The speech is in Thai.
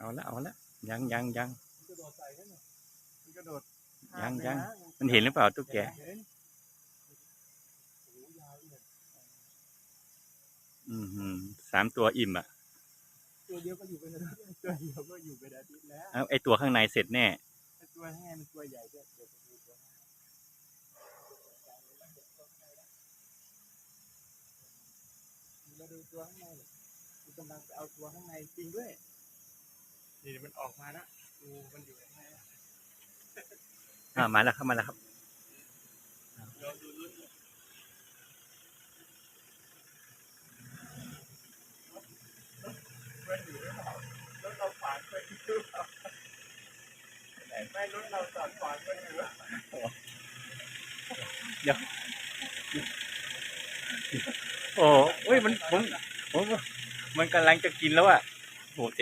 เอาละเอาละยังยังยังมันกระโดดใส่นั่นน่ะมันกระโดดยังยังข้ามไปะมันเห็นหรือเปล่าตุ๊กแก เห็นโอ้โหยาวเนี่ยอืมหืมสามตัวอิ่มอะตัวเดียวก็อยู่เป็นอาทิตย์ตัวเดียวก็อยู่เป็นอาทิตย์แล้วเอาไอตัวข้างในเสร็จแน่แต่ตัวแห้งมันตัวใหญ่ด้วยเดี๋ยวไปดูตัวข้างในมาดูตัวข้างในเลยมันกำลังไปเอาตัวข้างในจริงด้วย นี่มันออกมาแล้วดูมันอยู่ข้างในแล้วอ่ามาแล้วครับมาแล้วครับลองดูลุ้นมันอยู่หรือเปล่ารถเราขวางไปหรือเปล่าไม่รถเราจอดขวางไปหรือเปล่าโอ้เฮ้ยมันผมผมมันกำลังจะกินแล้วอะโอ้